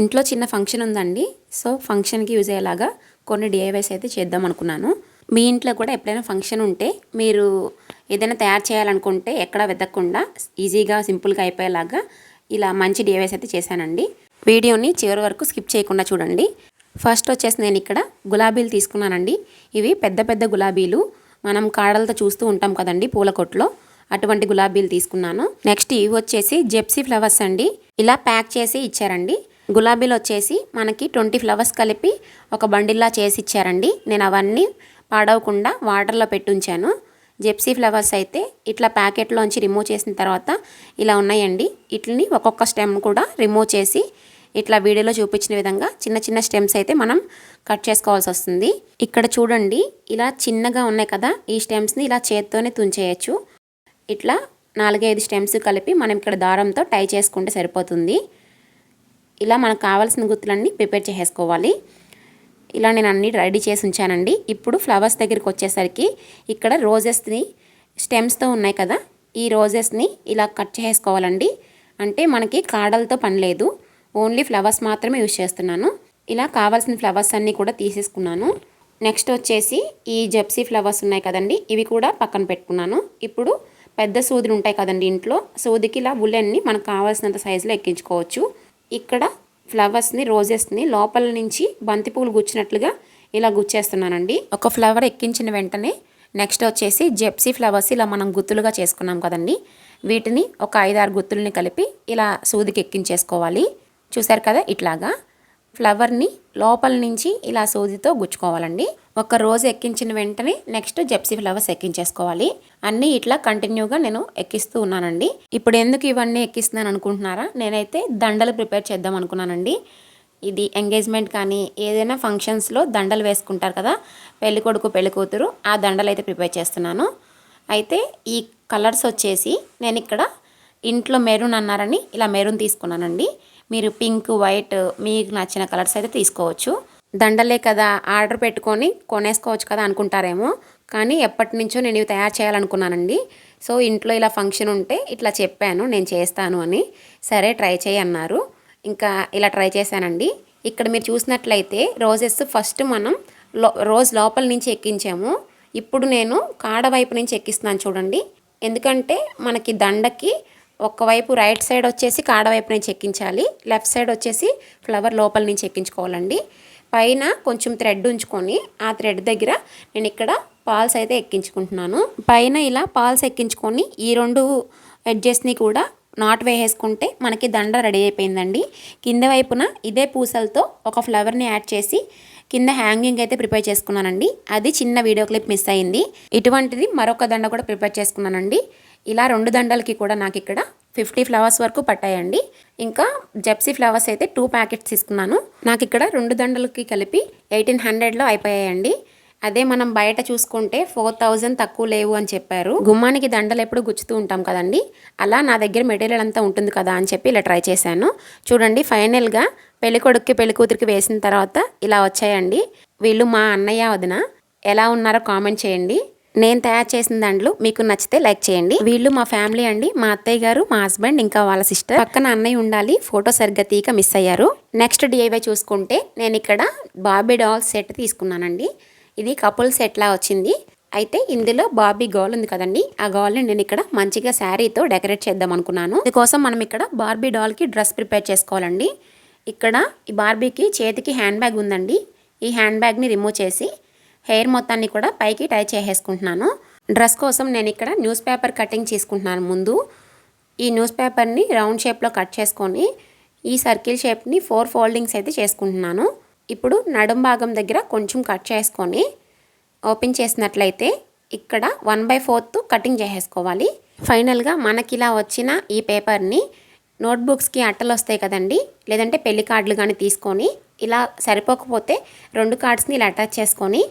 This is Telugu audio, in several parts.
ఇంట్లో చిన్న ఫంక్షన్ ఉందండి. సో ఫంక్షన్కి యూజ్ అయ్యేలాగా కొన్ని డిఐవైస్ అయితే చేద్దాం అనుకున్నాను. మీ ఇంట్లో కూడా ఎప్పుడైనా ఫంక్షన్ ఉంటే మీరు ఏదైనా తయారు చేయాలనుకుంటే ఎక్కడ వెతకకుండా ఈజీగా సింపుల్గా అయిపోయేలాగా ఇలా మంచి డిఐవైస్ అయితే చేశానండి. వీడియోని చివరి వరకు స్కిప్ చేయకుండా చూడండి. ఫస్ట్ వచ్చేసి నేను ఇక్కడ గులాబీలు తీసుకున్నానండి. ఇవి పెద్ద పెద్ద గులాబీలు. మనం కాడలతో చూస్తూ ఉంటాం కదండి పూల కొట్లో అటువంటి గులాబీలు తీసుకున్నాను. నెక్స్ట్ ఇవి వచ్చేసి జెప్సీ ఫ్లవర్స్ అండి. ఇలా ప్యాక్ చేసి ఇచ్చారండి. గులాబీలు వచ్చేసి మనకి ట్వంటీ ఫ్లవర్స్ కలిపి ఒక బండిల్లా చేసి ఇచ్చారండి నేను అవన్నీ పాడవకుండా వాటర్లో పెట్టి ఉంచాను జెప్సీ ఫ్లవర్స్ అయితే ఇట్లా ప్యాకెట్లోంచి రిమూవ్ చేసిన తర్వాత ఇలా ఉన్నాయండి. వీటిని ఒక్కొక్క స్టెమ్ కూడా రిమూవ్ చేసి ఇట్లా వీడియోలో చూపించిన విధంగా చిన్న చిన్న స్టెమ్స్ అయితే మనం కట్ చేసుకోవాల్సి వస్తుంది. ఇక్కడ చూడండి ఇలా చిన్నగా ఉన్నాయి కదా ఈ స్టెమ్స్ని ఇలా చేత్తోనే తుంచేయచ్చు. ఇట్లా నాలుగైదు స్టెమ్స్ కలిపి మనం ఇక్కడ దారంతో టై చేసుకుంటే సరిపోతుంది. ఇలా మనకు కావాల్సిన గుత్తులన్నీ ప్రిపేర్ చేసేసుకోవాలి. ఇలా నేను అన్ని రెడీ చేసి ఉంచానండి. ఇప్పుడు ఫ్లవర్స్ దగ్గరికి వచ్చేసరికి ఇక్కడ రోజెస్ని స్టెమ్స్తో ఉన్నాయి కదా ఈ రోజెస్ని ఇలా కట్ చేసుకోవాలండి అంటే మనకి కాడలతో పని లేదు. ఓన్లీ ఫ్లవర్స్ మాత్రమే యూజ్ చేస్తున్నాను. ఇలా కావాల్సిన ఫ్లవర్స్ అన్నీ కూడా తీసేసుకున్నాను. నెక్స్ట్ వచ్చేసి ఈ జెప్సీ ఫ్లవర్స్ ఉన్నాయి కదండి ఇవి కూడా పక్కన పెట్టుకున్నాను. ఇప్పుడు పెద్ద సూదులు ఉంటాయి కదండి ఇంట్లో సూదికి ఇలా ఉల్లెన్ని మనకు కావాల్సినంత సైజులో ఎక్కించుకోవచ్చు. ఇక్కడ ఫ్లవర్స్ని రోజెస్ని లోపల నుంచి బంతిపూలు గుచ్చినట్లుగా ఇలా గుచ్చేస్తున్నానండి. ఒక ఫ్లవర్ ఎక్కించిన వెంటనే నెక్స్ట్ వచ్చేసి జెప్సీ ఫ్లవర్స్ ఇలా మనం గుత్తులుగా చేసుకున్నాం కదండి. వీటిని ఒక ఐదారు గుత్తుల్ని కలిపి ఇలా సూదికి ఎక్కించేసుకోవాలి. చూసారు కదా ఇట్లాగా? ఫ్లవర్ని లోపల నుంచి ఇలా సూదితో గుచ్చుకోవాలండి. ఒక రోజు ఎక్కించిన వెంటనే నెక్స్ట్ జెప్సీ ఫ్లవర్స్ ఎక్కించేసుకోవాలి. అన్నీ ఇట్లా కంటిన్యూగా నేను ఎక్కిస్తూ ఉన్నానండి. ఇప్పుడు ఎందుకు ఇవన్నీ ఎక్కిస్తున్నాను అనుకుంటున్నారా? నేనైతే దండలు ప్రిపేర్ చేద్దాం అనుకున్నానండి. ఇది ఎంగేజ్మెంట్ కానీ ఏదైనా ఫంక్షన్స్లో దండలు వేసుకుంటారు కదా పెళ్ళి కొడుకు పెళ్ళి కూతురు ఆ దండలు అయితే ప్రిపేర్ చేస్తున్నాను. అయితే ఈ కలర్స్ వచ్చేసి నేను ఇక్కడ ఇంట్లో మెరూన్ అన్నారని ఇలా మెరూన్ తీసుకున్నానండి. మీరు పింక్ వైట్ మీకు నచ్చిన కలర్స్ అయితే తీసుకోవచ్చు. దండలే కదా ఆర్డర్ పెట్టుకొని కొనేసుకోవచ్చు కదా అనుకుంటారేమో. కానీ ఎప్పటి నుంచో నేను ఇవి తయారు చేయాలనుకున్నానండి. సో ఇంట్లో ఇలా ఫంక్షన్ ఉంటే ఇట్లా చెప్పాను నేను చేస్తాను అని. సరే ట్రై చేయి అన్నారు. ఇంకా ఇలా ట్రై చేశానండి. ఇక్కడ మీరు చూసినట్లయితే రోజెస్ ఫస్ట్ మనం లో రోజ్ లోపల నుంచి ఎక్కించాము. ఇప్పుడు నేను కాడ వైపు నుంచి ఎక్కిస్తున్నాను చూడండి. ఎందుకంటే మనకి దండకి ఒకవైపు రైట్ సైడ్ వచ్చేసి కాడ వైపు నుంచి ఎక్కించాలి లెఫ్ట్ సైడ్ వచ్చేసి ఫ్లవర్ లోపల నుంచి ఎక్కించుకోవాలండి. పైన కొంచెం థ్రెడ్ ఉంచుకొని ఆ థ్రెడ్ దగ్గర నేను ఇక్కడ పాల్స్ అయితే ఎక్కించుకుంటున్నాను. పైన ఇలా పాల్స్ ఎక్కించుకొని ఈ రెండు ఎడ్జెస్ని కూడా నాట్ వేసేసుకుంటే మనకి దండ రెడీ అయిపోయిందండి. కింద వైపున ఇదే పూసలతో ఒక ఫ్లవర్ని యాడ్ చేసి కింద హ్యాంగింగ్ అయితే ప్రిపేర్ చేసుకున్నానండి. అది చిన్న వీడియో క్లిప్ మిస్ అయింది. ఇటువంటిది మరొక దండ కూడా ప్రిపేర్ చేసుకున్నానండి. ఇలా రెండు దండలకి కూడా నాకు ఇక్కడ ఫిఫ్టీ ఫ్లవర్స్ వరకు పట్టాయండి. ఇంకా జెప్సీ ఫ్లవర్స్ అయితే టూ ప్యాకెట్స్ తీసుకున్నాను. నాకు ఇక్కడ రెండు దండలకి కలిపి ఎయిటీన్ హండ్రెడ్లో అయిపోయాయండి. అదే మనం బయట చూసుకుంటే ఫోర్ థౌజండ్ తక్కువ లేవు అని చెప్పారు. గుమ్మానికి దండలు ఎప్పుడు గుచ్చుతూ ఉంటాం కదండి. అలా నా దగ్గర మెటీరియల్ అంతా ఉంటుంది కదా అని చెప్పి ఇలా ట్రై చేశాను. చూడండి ఫైనల్గా పెళ్ళి కొడుక్కి పెళ్ళి కూతురికి వేసిన తర్వాత ఇలా వచ్చాయండి. వీళ్ళు మా అన్నయ్య వదిన. ఎలా ఉన్నారో కామెంట్ చేయండి. నేను తయారు చేసిన దాంట్లో మీకు నచ్చితే లైక్ చేయండి. వీళ్ళు మా ఫ్యామిలీ అండి. మా అత్తయ్య గారు మా హస్బెండ్ ఇంకా వాళ్ళ సిస్టర్. పక్కన అన్నయ్య ఉండాలి. ఫోటో సరిగ్గా తీక మిస్ అయ్యారు. నెక్స్ట్ డిఐవై చూసుకుంటే నేను ఇక్కడ బాబీ డాల్ సెట్ తీసుకున్నానండి. ఇది కపుల్ సెట్లా వచ్చింది. అయితే ఇందులో బాబీ గోల్ ఉంది కదండి. ఆ గోల్ని నేను ఇక్కడ మంచిగా శారీతో డెకరేట్ చేద్దాం అనుకున్నాను. దీనికోసం మనం ఇక్కడ బార్బీ డాల్కి డ్రెస్ ప్రిపేర్ చేసుకోవాలండి. ఇక్కడ ఈ బార్బీకి చేతికి హ్యాండ్ బ్యాగ్ ఉందండి. ఈ హ్యాండ్ బ్యాగ్ని రిమూవ్ చేసి హెయిర్ మొత్తాన్ని కూడా పైకి టై చేసేసుకుంటున్నాను. డ్రెస్ కోసం నేను ఇక్కడ న్యూస్ పేపర్ కటింగ్ చేసుకుంటున్నాను ముందు. ఈ న్యూస్ పేపర్ని రౌండ్ షేప్లో కట్ చేసుకొని ఈ సర్కిల్ షేప్ని ఫోర్ ఫోల్డింగ్స్ అయితే చేసుకుంటున్నాను. ఇప్పుడు నడుం భాగం దగ్గర కొంచెం కట్ చేసుకొని ఓపెన్ చేసినట్లయితే ఇక్కడ వన్ బై ఫోర్త్ కటింగ్ చేసేసుకోవాలి. ఫైనల్గా మనకి ఇలా వచ్చిన ఈ పేపర్ని నోట్బుక్స్కి అట్టలు వస్తాయి కదండి లేదంటే పెళ్ళి కార్డులు కానీ తీసుకొని ఇలా సరిపోకపోతే రెండు కార్డ్స్ని ఇలా అటాచ్ చేసుకొని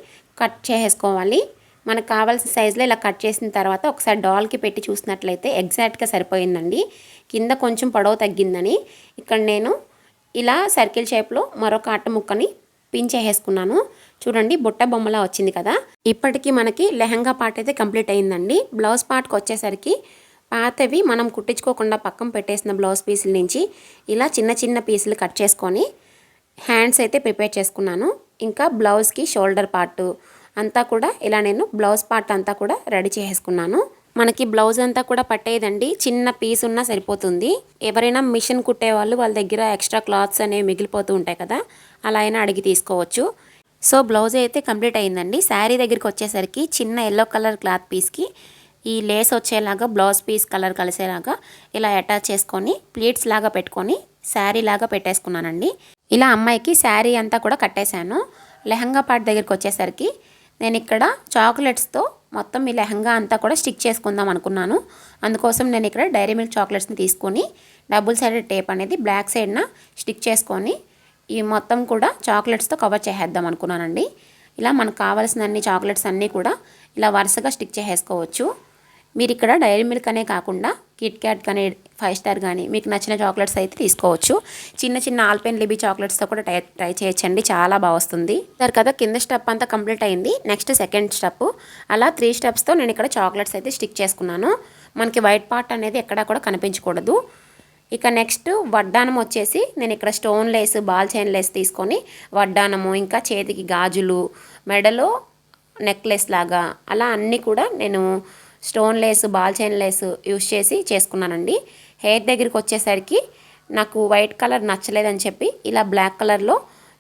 కట్ చేసేసుకోవాలి. మనకు కావాల్సిన సైజులో ఇలా కట్ చేసిన తర్వాత ఒకసారి డాల్కి పెట్టి చూసినట్లయితే ఎగ్జాక్ట్గా సరిపోయిందండి. కింద కొంచెం పొడవు తగ్గిందని. ఇక్కడ నేను ఇలా సర్కిల్ షేప్లో మరొక అట్ట ముక్కని పించేసేసుకున్నాను చూడండి బుట్ట బొమ్మలా వచ్చింది కదా. ఇప్పటికీ మనకి లెహంగా పార్ట్ అయితే కంప్లీట్ అయిందండి. బ్లౌజ్ పార్ట్కి వచ్చేసరికి పాతవి మనం కుట్టించుకోకుండా పక్కన పెట్టేసిన బ్లౌజ్ పీసుల నుంచి ఇలా చిన్న చిన్న పీసులు కట్ చేసుకొని హ్యాండ్స్ అయితే ప్రిపేర్ చేసుకున్నాను. ఇంకా బ్లౌజ్కి షోల్డర్ పార్ట్ అంతా కూడా ఇలా నేను బ్లౌజ్ పార్ట్ అంతా కూడా రెడీ చేసుకున్నాను మనకి బ్లౌజ్ అంతా కూడా పట్టేదండి. చిన్న పీస్ ఉన్నా సరిపోతుంది. ఎవరైనా మిషన్ కుట్టే వాళ్ళు వాళ్ళ దగ్గర ఎక్స్ట్రా క్లాత్స్ అనేవి మిగిలిపోతూ ఉంటాయి కదా అలా అయినా అడిగి తీసుకోవచ్చు. సో బ్లౌజ్ అయితే కంప్లీట్ అయిందండి. శారీ దగ్గరికి వచ్చేసరికి చిన్న ఎల్లో కలర్ క్లాత్ పీస్కి ఈ లేస్ వచ్చేలాగా బ్లౌజ్ పీస్ కలర్ కలిసేలాగా ఇలా అటాచ్ చేసుకొని ప్లీట్స్ లాగా పెట్టుకొని శారీ లాగా పెట్టేసుకున్నానండి. ఇలా అమ్మాయికి శారీ అంతా కూడా కట్టేశాను. లెహంగా పార్ట్ దగ్గరికి వచ్చేసరికి నేను ఇక్కడ చాక్లెట్స్తో మొత్తం ఈ లెహంగా అంతా కూడా స్టిక్ చేసుకుందాం అనుకున్నాను. అందుకోసం నేను ఇక్కడ డైరీ మిల్క్ చాక్లెట్స్ని తీసుకొని డబుల్ సైడెడ్ టేప్ అనేది బ్లాక్ సైడ్న స్టిక్ చేసుకొని ఈ మొత్తం కూడా చాక్లెట్స్తో కవర్ చేసేద్దాం అనుకున్నానండి. ఇలా మనకు కావాల్సిన అన్ని చాక్లెట్స్ అన్నీ కూడా ఇలా వరుసగా స్టిక్ చేసేసుకోవచ్చు. మీరు ఇక్కడ డైరీ మిల్క్ అనే కాకుండా కిట్ క్యాట్ కానీ ఫైవ్ స్టార్ కానీ మీకు నచ్చిన చాక్లెట్స్ అయితే తీసుకోవచ్చు. చిన్న చిన్న ఆల్పెన్ లిబీ చాక్లెట్స్తో కూడా ట్రై ట్రై చేయొచ్చండి. చాలా బాగా వస్తుంది సరే కదా కింద స్టెప్ అంతా కంప్లీట్ అయింది. Next second step. అలా త్రీ స్టెప్స్తో నేను ఇక్కడ చాక్లెట్స్ అయితే స్టిక్ చేసుకున్నాను. మనకి వైట్ పార్ట్ అనేది ఎక్కడా కూడా కనిపించకూడదు. ఇక నెక్స్ట్ వడ్డానం వచ్చేసి నేను ఇక్కడ stone lace ball chain lace తీసుకొని వడ్డానము ఇంకా చేతికి గాజులు మెడలో నెక్లెస్ లాగా అలా అన్నీ కూడా నేను stone lace ball chain lace use చేసి చేసుకున్నానండి. హెయిర్ దగ్గరికి వచ్చేసరికి నాకు వైట్ కలర్ నచ్చలేదని చెప్పి ఇలా బ్లాక్ కలర్లో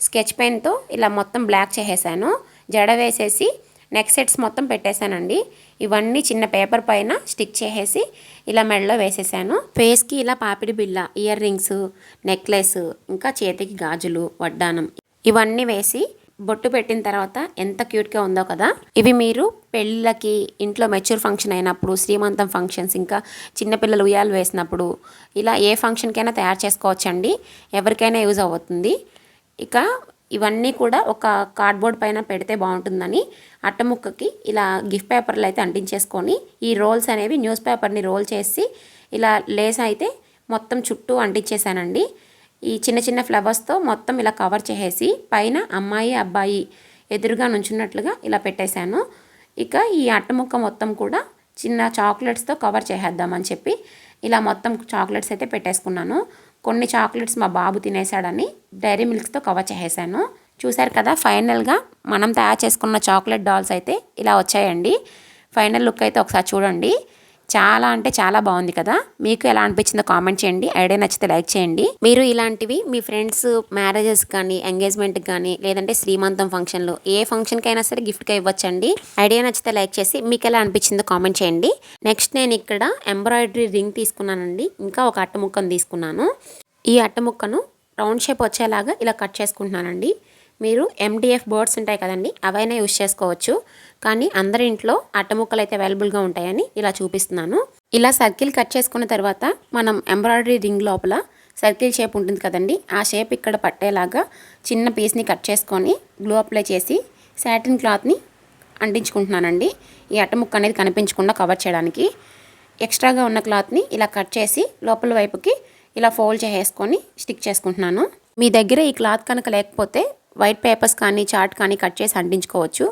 స్కెచ్ పెన్తో ఇలా మొత్తం బ్లాక్ చేసేసాను. జడ వేసేసి నెక్ సెట్స్ మొత్తం పెట్టేశానండి. ఇవన్నీ చిన్న పేపర్ పైన స్టిక్ చేసేసి ఇలా మెడలో వేసేసాను. ఫేస్కి ఇలా పాపిడి బిళ్ళ ఇయర్ రింగ్స్ నెక్లెస్ ఇంకా చేతికి గాజులు వడ్డానం ఇవన్నీ వేసి బొట్టు పెట్టిన తర్వాత ఎంత క్యూట్గా ఉందో కదా. ఇవి మీరు పెళ్ళిళ్ళకి ఇంట్లో మెచ్యూర్ ఫంక్షన్ అయినప్పుడు శ్రీమంతం ఫంక్షన్స్ ఇంకా చిన్నపిల్లలు ఉయ్యాలు వేసినప్పుడు ఇలా ఏ ఫంక్షన్కైనా తయారు చేసుకోవచ్చండి. ఎవరికైనా యూజ్ అవుతుంది. ఇక ఇవన్నీ కూడా ఒక కార్డ్బోర్డ్ పైన పెడితే బాగుంటుందని అట్టముక్కకి ఇలా గిఫ్ట్ పేపర్లు అయితే అంటించేసుకొని ఈ రోల్స్ అనేవి న్యూస్ పేపర్ని రోల్ చేసి ఇలా లేస్ అయితే మొత్తం చుట్టూ అంటించేసానండి. ఈ చిన్న చిన్న ఫ్లవర్స్తో మొత్తం ఇలా కవర్ చేసేసి పైన అమ్మాయి అబ్బాయి ఎదురుగా నుంచున్నట్లుగా ఇలా పెట్టేశాను. ఇక ఈ అట్టముక్క మొత్తం కూడా చిన్న చాక్లెట్స్తో కవర్ చేసేద్దామని చెప్పి ఇలా మొత్తం చాక్లెట్స్ అయితే పెట్టేసుకున్నాను. కొన్ని చాక్లెట్స్ మా బాబు తినేసాడని డైరీ మిల్క్స్తో కవర్ చేసేసాను. చూశారు కదా ఫైనల్గా మనం తయారు చేసుకున్న చాక్లెట్ డాల్స్ అయితే ఇలా వచ్చాయండి. ఫైనల్ లుక్ అయితే ఒకసారి చూడండి. చాలా అంటే చాలా బాగుంది కదా. మీకు ఎలా అనిపించిందో కామెంట్ చేయండి. ఐడియా నచ్చితే లైక్ చేయండి. మీరు ఇలాంటివి మీ ఫ్రెండ్స్ మ్యారేజెస్ కానీ ఎంగేజ్మెంట్కి కానీ లేదంటే శ్రీమంతం ఫంక్షన్లో ఏ ఫంక్షన్కి అయినా సరే గిఫ్ట్గా ఇవ్వచ్చండి. ఐడియా నచ్చితే లైక్ చేసి మీకు ఎలా అనిపించిందో కామెంట్ చేయండి. నెక్స్ట్ నేను ఇక్కడ ఎంబ్రాయిడరీ రింగ్ తీసుకున్నానండి. ఇంకా ఒక అట్ట ముక్కను తీసుకున్నాను. ఈ అట్టముక్కను రౌండ్ షేప్ వచ్చేలాగా ఇలా కట్ చేసుకుంటున్నానండి. మీరు ఎండిఎఫ్ బోర్డ్స్ ఉంటాయి కదండి అవైనా యూస్ చేసుకోవచ్చు. కానీ అందరి ఇంట్లో అట్టముక్కలు అయితే అవైలబుల్గా ఉంటాయని ఇలా చూపిస్తున్నాను. ఇలా సర్కిల్ కట్ చేసుకున్న తర్వాత మనం ఎంబ్రాయిడరీ రింగ్ లోపల సర్కిల్ షేప్ ఉంటుంది కదండి ఆ షేప్ ఇక్కడ పట్టేలాగా చిన్న పీస్ని కట్ చేసుకొని గ్లూ అప్లై చేసి శాటిన్ క్లాత్ని అంటించుకుంటున్నానండి. ఈ అట్టముక్క అనేది కనిపించకుండా కవర్ చేయడానికి. ఎక్స్ట్రాగా ఉన్న క్లాత్ని ఇలా కట్ చేసి లోపల వైపుకి ఇలా ఫోల్డ్ చేసేసుకొని స్టిక్ చేసుకుంటున్నాను. మీ దగ్గర ఈ క్లాత్ కనుక లేకపోతే వైట్ పేపర్స్ కానీ చార్ట్ కానీ కట్ చేసి అంటించుకోవచ్చు.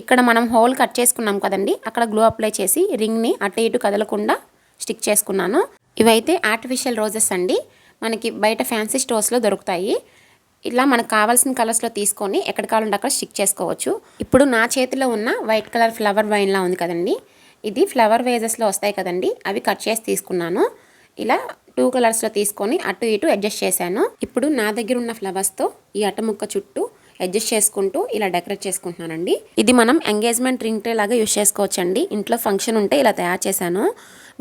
ఇక్కడ మనం హోల్ కట్ చేసుకున్నాం కదండి అక్కడ గ్లూ అప్లై చేసి రింగ్ని అటు ఇటు కదలకుండా స్టిక్ చేసుకున్నాను. ఇవైతే ఆర్టిఫిషియల్ రోజెస్ అండి. మనకి బయట ఫ్యాన్సీ స్టోర్స్లో దొరుకుతాయి. ఇలా మనకు కావాల్సిన కలర్స్లో తీసుకొని ఎక్కడ కావాలంటే అక్కడ స్టిక్ చేసుకోవచ్చు. ఇప్పుడు నా చేతిలో ఉన్న వైట్ కలర్ ఫ్లవర్ వైన్లా ఉంది కదండి. ఇది ఫ్లవర్ వేజెస్లో వస్తాయి కదండి అవి కట్ చేసి తీసుకున్నాను. ఇలా టూ కలర్స్లో తీసుకొని అటు ఇటు అడ్జస్ట్ చేశాను. ఇప్పుడు నా దగ్గర ఉన్న ఫ్లవర్స్తో ఈ అట్టముక్క చుట్టూ అడ్జస్ట్ చేసుకుంటూ ఇలా డెకరేట్ చేసుకుంటున్నానండి. ఇది మనం ఎంగేజ్మెంట్ రింగ్ ట్రే లాగా యూస్ చేసుకోవచ్చండి. ఇంట్లో ఫంక్షన్ ఉంటే ఇలా తయారు చేశాను.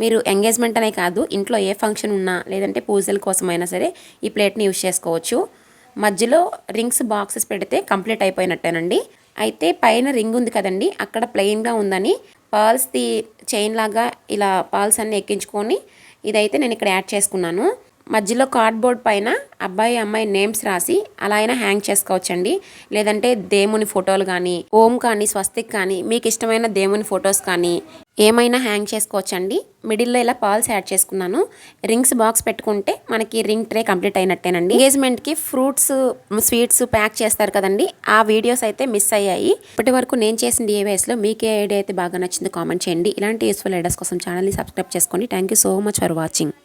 మీరు ఎంగేజ్మెంట్ అనే కాదు ఇంట్లో ఏ ఫంక్షన్ ఉన్నా లేదంటే పూజల కోసమైనా సరే ఈ ప్లేట్ని యూస్ చేసుకోవచ్చు. మధ్యలో రింగ్స్ బాక్సెస్ పెడితే కంప్లీట్ అయిపోయినట్టేనండి. అయితే పైన రింగ్ ఉంది కదండి అక్కడ ప్లెయిన్గా ఉందని పర్ల్స్ది చైన్ లాగా ఇలా పర్ల్స్ అన్ని ఎక్కించుకొని ఇదైతే నేను ఇక్కడ యాడ్ చేసుకున్నాను. మధ్యలో కార్డ్బోర్డ్ పైన అబ్బాయి అమ్మాయి నేమ్స్ రాసి అలా అయినా హ్యాంగ్ చేసుకోవచ్చండి. లేదంటే దేవుని ఫోటోలు కానీ ఓం కానీ స్వస్తిక్ కానీ మీకు ఇష్టమైన దేవుని ఫొటోస్ కానీ ఏమైనా హ్యాంగ్ చేసుకోవచ్చండి. మిడిల్లో ఇలా పాల్స్ యాడ్ చేసుకున్నాను. రింగ్స్ బాక్స్ పెట్టుకుంటే మనకి రింగ్ ట్రే కంప్లీట్ అయినట్టేనండి. ఎంగేజ్మెంట్కి ఫ్రూట్స్ స్వీట్స్ ప్యాక్ చేస్తారు కదండి. ఆ వీడియోస్ అయితే మిస్ అయ్యాయి. ఇప్పటి వరకు నేను చేసిన డిఏవైస్లో మీకు మీకే ఐడియా అయితే బాగా నచ్చింది కామెంట్ చేయండి. ఇలాంటి యూస్ఫుల్ ఐడియాస్ కోసం ఛానల్ని సబ్స్క్రైబ్ చేసుకోండి. Thank you so much for watching.